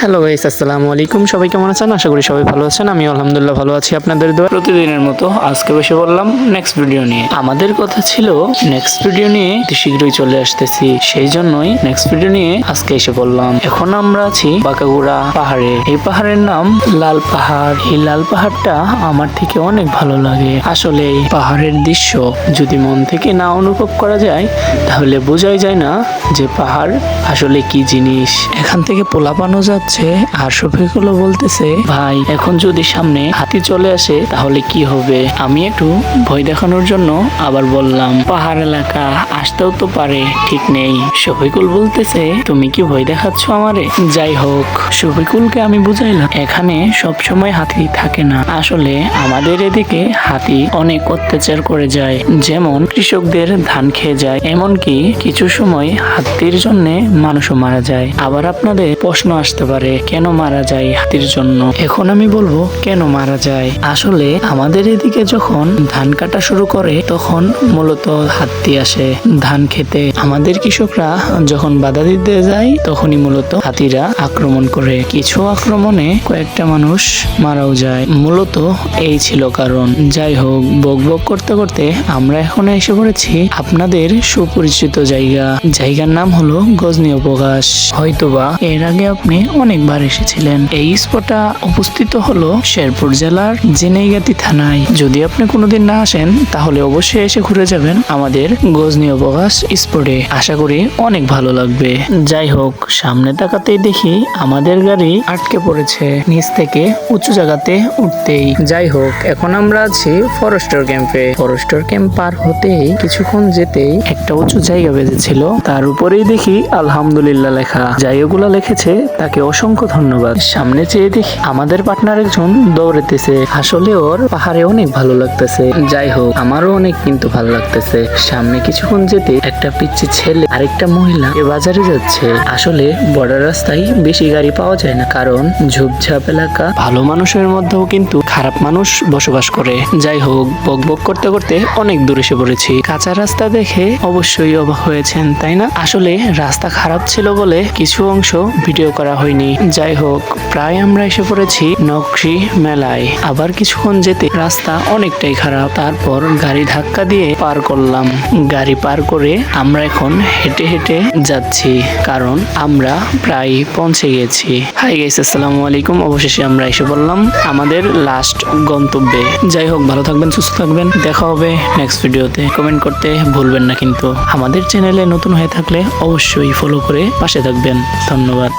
Hello guys আসসালামু আলাইকুম। সবাই কেমন আছেন? আশা করি সবাই ভালো আছেন। আমি আলহামদুলিল্লাহ ভালো আছি আপনাদের দোয়া। প্রতিদিনের মতো আজকে বসে বললাম নেক্সট ভিডিও নিয়ে। আমাদের কথা ছিল নেক্সট ভিডিও নিয়ে অতি শীঘ্রই চলে আসতেছি। সেই জন্যই নেক্সট ভিডিও নিয়ে আজকে এসে বললাম এখন আমরা আছি বাঁকাগুড়া পাহাড়ে। এই পাহাড়ের নাম লাল পাহাড়। এই লাল পাহাড়টা আমার থেকে অনেক ভালো লাগে। আসলে এই পাহাড়ের দৃশ্য যদি মন থেকে না অনুভব করা যায় তাহলে বোঝাই যায় না যে পাহাড় আসলে কি জিনিস। এখান থেকে পোলাপানো যাচ্ছে আর শফিকুলো বলতেছে, ভাই, এখন যদি সামনে হাতি চলে আসে, তাহলে কি হবে? আমি একটু ভয় দেখানোর জন্য আবার বললাম, পাহাড় এলাকা আসতেও তো পারে, ঠিক নেই। শফিকুল বলতেছে, তুমি কি ভয় দেখাচ্ছ আমারে? যাই হোক, শফিকুলকে আমি বুঝাইলাম, এখানে সব সময় হাতি থাকে না। আসলে আমাদের এদিকে হাতি অনেক অত্যাচার করে যায়, যেমন কৃষকদের ধান খেয়ে যায়, এমনকি কিছু সময় হাতির জন্য মানুষও মারা যায়। আবার আপনাদের প্রশ্ন আসতে পারে কেন মারা যায় হাতির জন্য? এখন আমি বলব, কেন মারা যায়? আসলে আমাদের এদিকে যখন ধান কাটা শুরু করে, তখন মূলত হাতি আসে ধান খেতে। আমাদের কৃষকরা যখন বাধা দিতে যায়, তখনই মূলত হাতিরা আক্রমণ করে। কিছু আক্রমণে কয়েকটা মানুষ মারাও যায়। মূলত এই ছিল কারণ। যাই হোক, বক বক করতে করতে আমরা এখন এসে পড়েছি আপনাদের সুপরিচিত জায়গা। জায়গার নাম হলো গজনী উপকাশ। হয়তোবা এর আগে আপনি অনেকবার এসেছিলেন। এই স্পটটা অবস্থিত হলো শেরপুর জেলার জেনেগাতি থানায়। যদি আপনি কোনোদিন না আসেন, তাহলে অবশ্যই এসে ঘুরে যাবেন আমাদের গজনী অবকাশ স্পটে। আশা করি অনেক ভালো লাগবে। যাই হোক, সামনে তাকাতেই দেখি আমাদের গাড়ি আটকে পড়েছে। নিচ থেকে উঁচু জায়গাতে উঠতেই। যাই হোক, এখন আমরা আছি ফরেস্টার ক্যাম্পে। ফরেস্টার ক্যাম্প পার হতেই কিছুক্ষণ যেতেই একটা উঁচু জায়গা বেঁধেছিল তার উপরেই দেখি আলহামদুলিল্লাহ লেখা। জায়গাগুলো লিখেছে, তাকে অসংখ্য ধন্যবাদ। সামনে চেয়ে দেখি আমাদের পার্টনার একজন দৌড়াতেছে আসলে ওর পাহাড়ে অনেক ভালো লাগতেছে। যাই হোক, আমারও অনেক কিন্তু ভালো লাগতেছে। সামনে কিছুক্ষণ যেতে একটা পিচ্ছি ছেলে আরেকটা মহিলা বাজারে যাচ্ছে। আসলে বর্ডার রাস্তায় বেশি গাড়ি পাওয়া যায় না, কারণ ঝুপঝাপ এলাকা। ভালো মানুষের মধ্যেও কিন্তু খারাপ মানুষ বসবাস করে। যাই হোক, বক বক করতে করতে অনেক দূর এসে পড়েছি। কাঁচা রাস্তা দেখে অবশ্যই অবাক হয়েছেন, তাই না? আসলে রাস্তা খারাপ ছিল বলে কিছু অংশ ভিডিও করা হয়নি। যাই হোক, প্রায় আমরা এসে পড়েছি নকশি মেলায়। আবার কিছুক্ষণ যেতে রাস্তা অনেকটাই খারাপ। তারপর গাড়ি ধাক্কা দিয়ে পার করলাম। গাড়ি পার করে আমরা এখন হেঁটে হেঁটে যাচ্ছি, কারণ আমরা প্রায় পৌঁছে গেছি। হাই গাইস আসসালামু আলাইকুম। অবশেষে আমরা এসে পড়লাম আমাদের লাস্ট গন্তব্যে। যাই হোক, ভালো থাকবেন, সুস্থ থাকবেন। দেখা হবে নেক্সট ভিডিওতে কমেন্ট করতে ভুলবেন না কিন্তু। আমাদের চ্যানেলে নতুন হয়ে থাকলে অবশ্যই ফলো করে পাশে থাকবেন। ধন্যবাদ।